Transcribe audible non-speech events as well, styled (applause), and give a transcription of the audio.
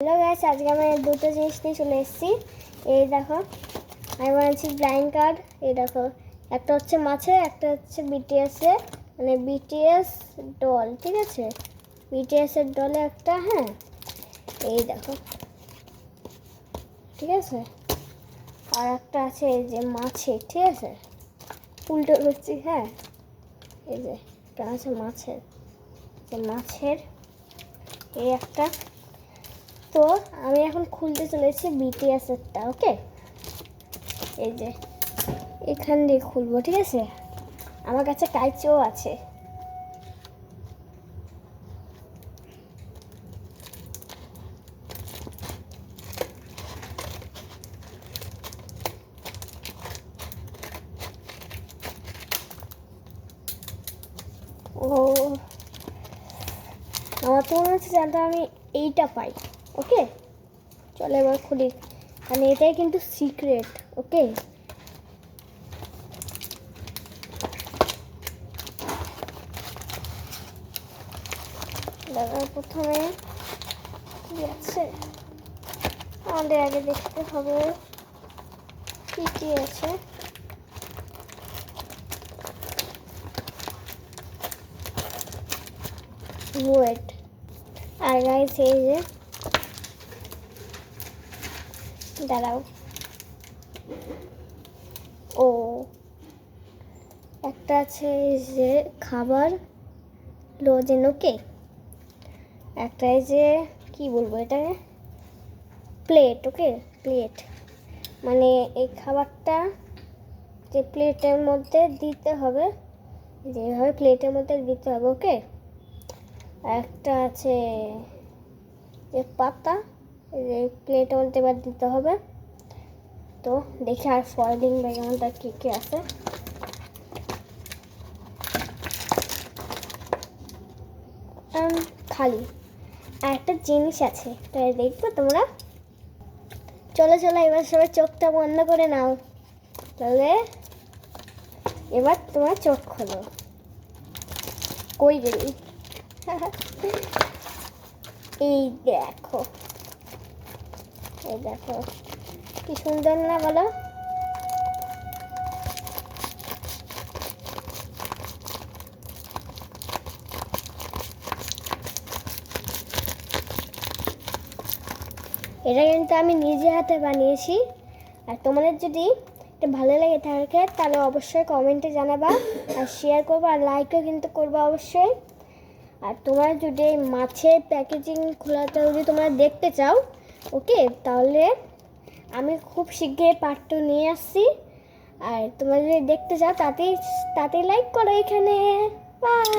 Hello guys আজকে আমি দুটো জিনিস নিয়ে চলে এসেছি। এই দেখো, আমি বানাচ্ছি ব্লাইন্ড কার্ড এই দেখো, একটা হচ্ছে মাছের, একটা হচ্ছে বিটিএস এর। মানে বিটিএস ডল ঠিক আছে? বিটিএসের ডলে একটা হ্যাঁ? এই দেখো, ঠিক আছে? আর একটা আছে এই যে মাছের, ঠিক আছে? উল্টো করছি হ্যাঁ? এই যে, একটা আছে মাছের যে মাছের। এই একটা তো আমি এখন খুলতে চলেছি বিটিএস এরটা, ওকে? এই যে, এখান দিয়ে খুলবো, ঠিক আছে? আমার কাছে কাইচও আছে। ও, আমার তো মনে হচ্ছে জানতে আমি এইটা পাই। ওকে? চলো এবার খুলি। মানে এটাই কিন্তু সিক্রেট ওকে? দাদা, প্রথমে কি আছে? আমাদের আগে দেখতে হবে কি কি আছে। ওয়েট আর গাইস এই যে দাঁড়াও। ও, একটা আছে যে খাবার লোজেন ওকে একটা যে, কি বলব এটা? প্লেট ওকে? প্লেট মানে এই খাবারটা যে প্লেটের মধ্যে দিতে হবে যেভাবে প্লেটের মধ্যে দিতে হবে, ওকে? একটা আছে যে পাতা প্লেটের মধ্যে এবার দিতে হবে। তো দেখি আর ফলডিং ব্যাগের কী কী আছে। খালি। আর একটা জিনিস আছে তাই দেখব তোমরা। চলো চলো, এবার সবাই চোখটা বন্ধ করে নাও। তাহলে এবার তোমরা চোখ খোলো। কই গেলি (laughs) এই দেখো। এই দেখো, কি সুন্দর না বলো? এটা কিন্তু আমি নিজে হাতে বানিয়েছি। আর তোমাদের যদি এটা ভালো লেগে থাকে, তাহলে অবশ্যই কমেন্টে জানাবা, আর শেয়ার করব, আর লাইকও কিন্তু করব অবশ্যই। আর তোমরা যদি এই মাছের প্যাকেজিং খোলাটা যদি তোমরা দেখতে চাও ওকে, তাহলে আমি খুব শীঘ্রই পার্টটা নিয়ে আসছি। আর তোমরা যদি দেখতে চাও, তাতেই তাতেই লাইক করো এখানে। বাই